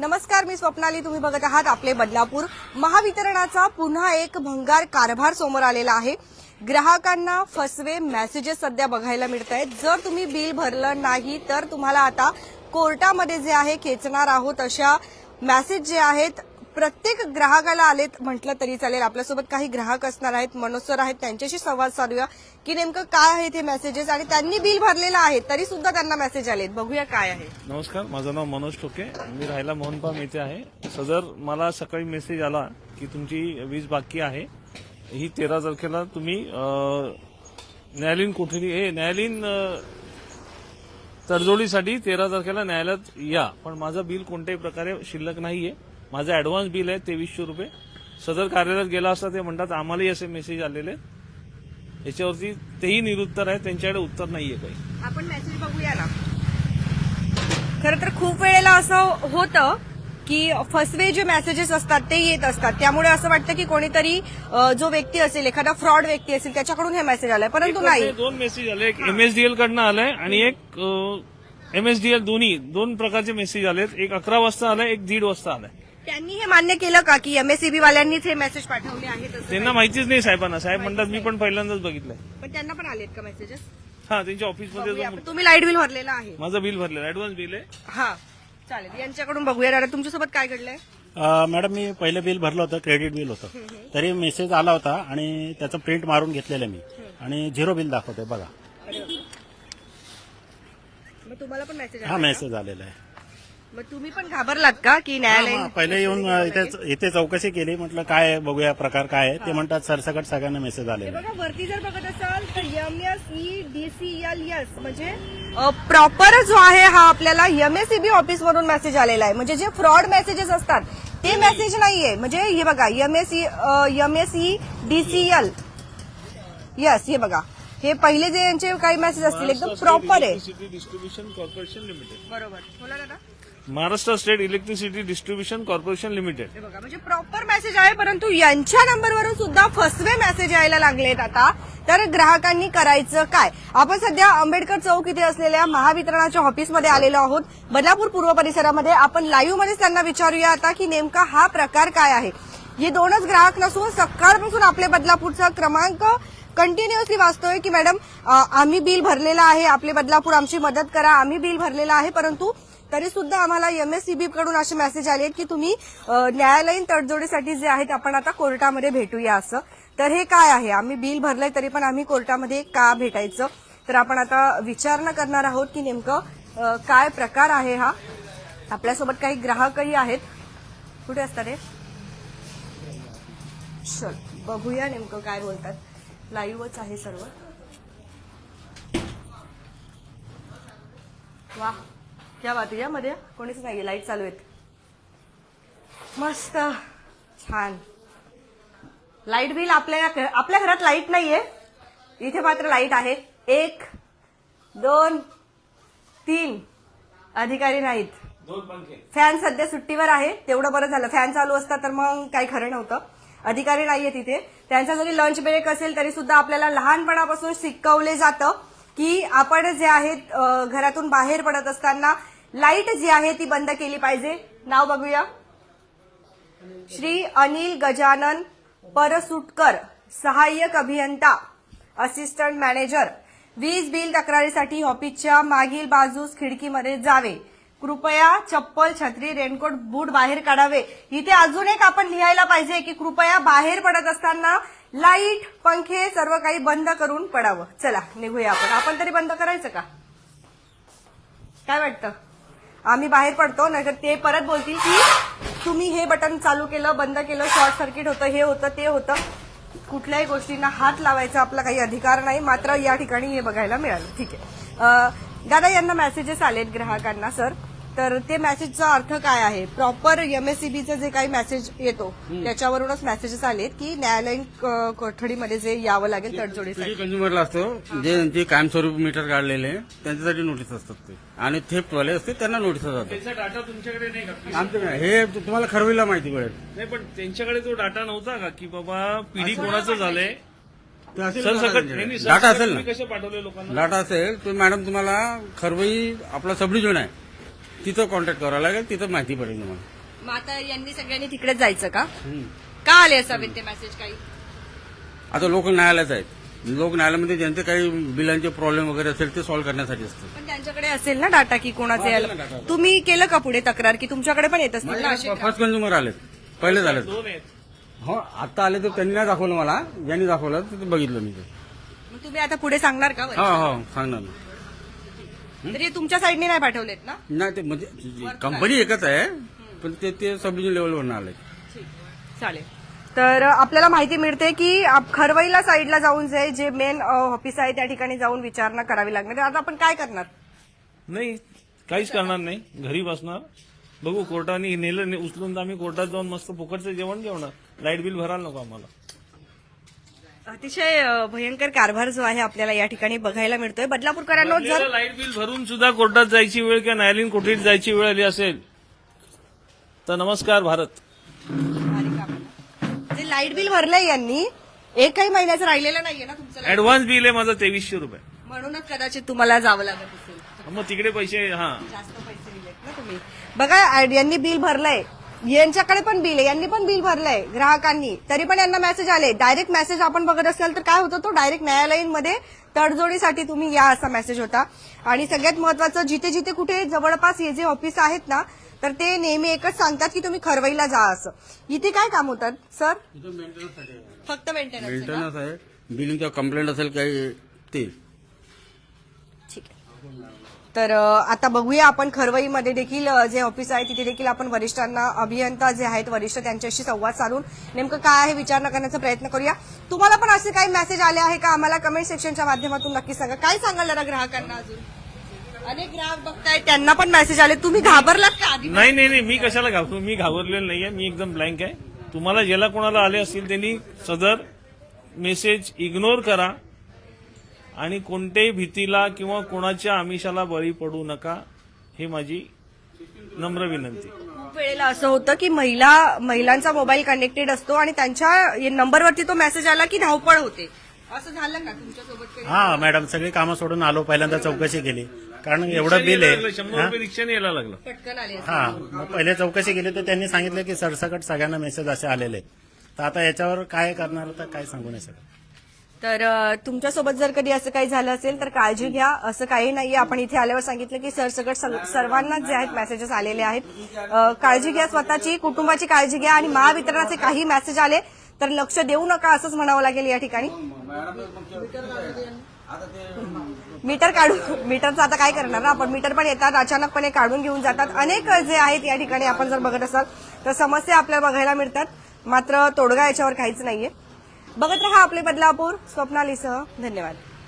नमस्कार मी स्वप्नाली. तुम्ही बघत आहात आपले बदलापूर. महावितरणाचा पुन्हा एक भंगार कारभार समोर आलेला आहे. ग्राहकांना फसवे मेसेजेस सध्या बघायला मिळत आहेत जर तुम्ही बिल भरलं नाही तर तुम्हाला आता कोर्टामध्ये जे आहे खेचणार आहोत अशा मेसेज जे आहेत प्रत्येक ग्राहकाला आलेत म्हटलं तरी चालेल. आपल्यासोबत काही ग्राहक असणार आहेत मनोज सर आहेत त्यांच्याशी संवाद साधूया. की नेमकं काय आहे ते मेसेजेस आणि त्यांनी बिल भरलेलं आहे तरी सुद्धा त्यांना मेसेज आलेत. बघूया काय आहे. नमस्कार माझं नाव मनोज टोके मी राहायला मोहनपाम येथे आहे. सदर मला सकाळी मेसेज आला की तुमची वीज बाकी आहे. ही तेरा तारखेला तुम्ही न्यायालयीन कोठडी हे न्यायालयीन तडजोडीसाठी तेरा तारखेला न्यायालयात या. पण माझं बिल कोणत्याही प्रकारे शिल्लक नाहीये. माझं ऍडव्हान्स बिल आहे तेवीसशे रुपये. सदर कार्यालयात गेला असता ते म्हणतात आम्हालाही असे मेसेज आलेले. याच्यावरती तेही निरुत्तर आहे त्यांच्याकडे उत्तर नाहीये काही. आपण मेसेज बघूया ना. खर तर खूप वेळेला असं होतं की फसवे जे मेसेजेस असतात ते येत असतात. त्यामुळे असं वाटतं की कोणीतरी जो व्यक्ती असेल एखादा फ्रॉड व्यक्ती असेल त्याच्याकडून हे मेसेज आलाय. परंतु नाही. दोन मेसेज आले एक एमएसडीएल कडनं आलाय आणि एक एमएसडीएल दोन्ही दोन प्रकारचे मेसेज आलेत. एक अकरा वाजता आलाय एक दीड वाजता आलाय. त्यांनी हे मान्य केलं का की एमएससीबी वाल्यांनीच हे मेसेज पाठवले आहेत असं त्यांना माहितीच नाही साहेबांना. साहेब म्हणतात मी पण पहिल्यांदाच बघितलंय. पण त्यांना पण आलेत का मेसेजेस हा त्यांच्या ऑफिसमध्ये. तुम्ही लाइट बिल भरलेलं आहे. माझं बिल भरलेलं ऍडव्हान्स बिल आहे. हा चालेल. यांच्याकडून बघूया. दादा तुमच्यासोबत काय घडलंय? अ, मॅडम मी पहिलं बिल भरलं होतं क्रेडिट बिल होतं. तरी मेसेज आला होता आणि त्याचं प्रिंट मारून घेतलेलं मी. आणि झिरो बिल दाखवतोय बघा. मग तुम्हाला पण मेसेज हा मेसेज आलेला आहे. मग तुम्ही पण घाबरलात का की न्यायालयीन हा, पहिले येऊन अ, इथे इथे चौकशी केली म्हटलं काय आहे, बघूया प्रकार काय आहे. ते म्हणतात सरसकट सगळ्यांना मेसेज हे आहे. बघा वरती जर बघत असाल तर M S E D C L S म्हणजे प्रॉपर जो आहे हा आपल्याला एमएससीबी ऑफिस मधून मेसेज आलेला आहे. म्हणजे जे फ्रॉड मेसेजेस असतात ते मेसेज नाहीये. म्हणजे हे बघा M S M S E D C L. Yes हे बघा. हे पहिले जे यांचे काही मेसेज असतील एकदम प्रॉपर आहे. डिस्ट्रीब्युशन कॉर्पोरेशन लिमिटेड बरोबर. बोला दादा. Maharashtra state electricity distribution corporation limited. हे बघा म्हणजे प्रॉपर मेसेज आहे परंतु यांच्या नंबरवरून सुद्धा फसवे मेसेज यायला लागलेत आता. तर ग्राहकांनी करायचं काय? आपण सध्या आंबेडकर चौक इथे असलेल्या महावितरणाच्या ऑफिसमध्ये आलेलो आहोत. बदलापूर पूर्व परिसरामध्ये आपण लाईव्हमध्ये त्यांना विचारूया आता की नेमका हा प्रकार काय आहे. हे दोनच ग्राहक नसून सकाळपासून आपले बदलापूरचा क्रमांक कंटिन्युअसली वाचतोय की मॅडम आम्ही बिल भरलेलं आहे आपले बदलापूर आमची मदत करा आम्ही बिल भरलेलं आहे परंतु तरी सुद्धा आम्हाला एमएससीबी कडून असे मेसेज आले आहेत की तुम्ही न्यायालयीन तडजोडीसाठी जे आहेत आपण आता कोर्टामध्ये भेटूया असं. तर हे काय आहे? आम्ही बिल भरलंय तरी पण आम्ही कोर्टामध्ये का भेटायचं? तर आपण आता विचारणा करणार आहोत की नेमकं काय प्रकार आहे हा? आपल्यासोबत काही ग्राहकही आहेत. कुठे असतात हे? चल बघूया नेमकं काय बोलतात. लाईव्हच आहे सर्व. वा क्या बात आहे यामध्ये कोणीच नाहीये लाइट चालू आहेत. मस्त छान. लाइट बिल आपल्या आपल्या घरात लाइट नाहीये. इथे मात्र लाइट आहे. एक दोन तीन. अधिकारी नाहीत. फॅन सध्या सुट्टीवर आहे. तेवढं बरं झालं. फॅन चालू असता तर मग काही खरं नव्हतं. अधिकारी नाहीये तिथे त्यांचा जरी लंच ब्रेक असेल तरी सुद्धा आपल्याला लहानपणापासून शिकवले जातं की आपण जे आहे अ, घरातून बाहेर पडत असताना लाइट जी आहे ती बंद केली पाहिजे. नाव बघूया. श्री अनिल गजानन परसुटकर सहाय्यक अभियंता असिस्टंट मॅनेजर वीज बिल तक्रारीसाठी ऑफिसच्या मागील बाजूस खिडकीमध्ये जावे. कृपया चप्पल छत्री रेनकोट बूट बाहेर काढावे. इथे अजून एक आपण लिहायला पाहिजे की कृपया बाहेर पडत असताना लाइट पंखे सर्व काही बंद करून पडावं. चला निघूया आपण. आपण तरी बंद करायचं का? काय वाटतं? आम्ही बाहेर पडतो नाहीतर ते परत बोलतील की तुम्ही हे बटन चालू केलं बंद केलं शॉर्ट सर्किट होतं हे होतं ते होतं. कुठल्याही गोष्टींना हात लावायचा आपला काही अधिकार नाही मात्र या ठिकाणी हे बघायला मिळालं. ठीक आहे. दादा यांना मेसेजेस आलेत ग्राहकांना सर तर ते मेसेजचा अर्थ काय आहे? प्रॉपर एमएससीबीचा जे काही मेसेज येतो त्याच्यावरूनच मेसेजेस आलेत की न्यायालयीन कोठडीमध्ये जे यावं लागेल तडजोडीसाठी. कंझ्युमरला असतो. जे जे कायमस्वरूपी मीटर काढलेले त्यांच्यासाठी नोटीस असतात ते. आणि थेफ्टवाले असते त्यांना नोटीस त्याचा डाटा तुमच्याकडे नाही का? आमच्या हे तुम्हाला खरवीला माहिती पडेल. नाही पण त्यांच्याकडे तो डाटा नव्हता का? की बाबा पिढी कोणाचं झालंय? ते असेल ना सकट त्यांच्याकडे. नाही, नाही, डाटा सरसकट असेल तुम्ही ना. कसे पाठवले लोकांना? डाटा असेल. तर मॅडम तुम्हाला खरवई आपला सब डिव्हिजन आहे. तिथं कॉन्टॅक्ट करावं लागेल तिथं माहिती पडेल तुम्हाला. मग आता यांनी सगळ्यांनी तिकडेच जायचं का? का आले असावेत ते मेसेज काही? आता लोक न्यायालयात आहेत. लोक न्यायालयामध्ये ज्यांचे काही बिलांचे प्रॉब्लेम वगैरे असेल ते सॉल्व्ह करण्यासाठी असतं. पण त्यांच्याकडे असेल ना डाटा की कोणाचे यायला? तुम्ही केलं का पुढे तक्रार की तुमच्याकडे पण येत असतील ना असे फर्स्ट कंझ्युमर आलेत. पहिले आहेत. हो आता आले तर त्यांनी नाही दाखवलं मला. ज्यांनी दाखवलं ते बघितलं मी ते. मग तुम्ही आता पुढे सांगणार का हो हो सांगणार ना तरी तुमच्या साईडने नाही पाठवलेत ना? नाही ते म्हणजे कंपनी एकच आहे पण ते ते सब लेवलवर आले चालेल. तर आपल्याला माहिती मिळते की आप- खरवईला साईडला जाऊन जे जे मेन ऑफिस आहे त्या ठिकाणी जाऊन विचारणा करावी लागणार. तर आता आपण काय करणार? नाही काहीच करणार नाही. घरी बसणार. बघू कोर्टाने नेलं ने- उचलून तर आम्ही कोर्टात जाऊन मस्त फुकटचं जेवण जेवणार. लाइट बिल भरायला नको आम्हाला. अतिशय भयंकर कारभार जो आहे आपल्याला या ठिकाणी बघायला मिळतोय. बदलापूरकरांनो जर लाइट बिल भरून सुद्धा कोर्टात जायची वेळ किंवा न्यायालयीन कोठडीत जायची वेळ आली असेल तर नमस्कार भारत. जे लाइट बिल भरलंय यांनी एकही महिन्याचं राहिलेलं नाहीये ना तुमचं light ऍडव्हान्स बिल आहे माझं तेवीसशे रुपये? म्हणूनच कदाचित तुम्हाला जावं लागत असेल. मग तिकडे पैसे हा. जास्त पैसे दिलेत ना तुम्ही. बघा यांनी बिल भरलंय. यांच्याकडे पण बिल आहे यांनी पण बिल भरलंय ग्राहकांनी. तरी पण यांना मेसेज आले. डायरेक्ट मेसेज आपण बघत असाल तर काय होतं तो डायरेक्ट न्यायालयीनमध्ये तडजोडीसाठी तुम्ही या असा मेसेज होता. आणि सगळ्यात महत्वाचं जिथे जिथे कुठे जवळपास हे जे ऑफिस आहेत ना तर ते नेहमी एकच सांगतात की तुम्ही खरवईला जा असं. इथे काय काम होतात सर फक्त मेंटेनन्स मेंटेनन्स आहे. बिलिंगचा कंप्लेंट असेल काही ते. ठीक आहे. तर आता बघूया आपण खरवईमध्ये देखील जे ऑफिस आहे तिथे देखील आपण वरिष्ठांना अभियंता जे आहेत वरिष्ठ त्यांच्याशी संवाद साधून नेमकं काय आहे विचारणा करण्याचा प्रयत्न करूया. तुम्हाला पण असे काही मेसेज आले आहे का? आम्हाला कमेंट सेक्शनच्या माध्यमातून नक्की सांगा. काय सांगाल जरा ग्राहकांना अजून? अनेक ग्राहक बघताय त्यांना पण मेसेज आले. तुम्ही घाबरलात का आधी? नाही नाही नाही. मी कशाला घाबरतो मी घाबरलेलो नाहीये. मी एकदम ब्लँक आहे. तुम्हाला ज्याला कोणाला आले असतील त्यांनी सदर मेसेज इग्नोर करा. आणि कोणत्याही भीतीला किंवा कोणाच्या आमिषाला बळी पडू नका हे माझी नम्र विनंती. खूप वेळेला असं होतं की महिला महिलांचा मोबाईल कनेक्टेड असतो आणि त्यांच्या नंबरवरती तो मेसेज आला की धावपळ होते. असं झालं का तुमच्यासोबत? हा मॅडम सगळी कामं सोडून आलो पहिल्यांदा चौकशी केली. कारण एवढं बिल आहे. शंभर हा? रुपये रिक्षाने यायला लागलं. पटकन आले हा मग पहिले चौकशी केली तर त्यांनी सांगितलं की सरसकट सगळ्यांना मेसेज असे आलेले आहेत. तर आता याच्यावर काय करणार तर काय सांगू नाही शकत. तर तुमच्यासोबत जर कधी असं काही झालं असेल तर काळजी घ्या. असं काही नाहीये. आपण इथे आल्यावर सांगितलं की सरसकट सग- सर्वांनाच जे आहेत मेसेजेस आलेले आहेत. काळजी घ्या स्वतःची कुटुंबाची काळजी घ्या आणि महावितरणाचे काही मेसेज आले तर लक्ष देऊ नका असंच म्हणावं लागेल या ठिकाणी. मीटर काढू मीटरचं आता काय करणार ना आपण? मीटर पण येतात अचानकपणे काढून घेऊन जातात. अनेक जे आहेत या ठिकाणी आपण जर बघत असाल तर समस्या आपल्याला बघायला मिळतात. मात्र तोडगा याच्यावर काहीच नाहीये. बघत रहा आपले बदलापूर. स्वप्नालीसह धन्यवाद.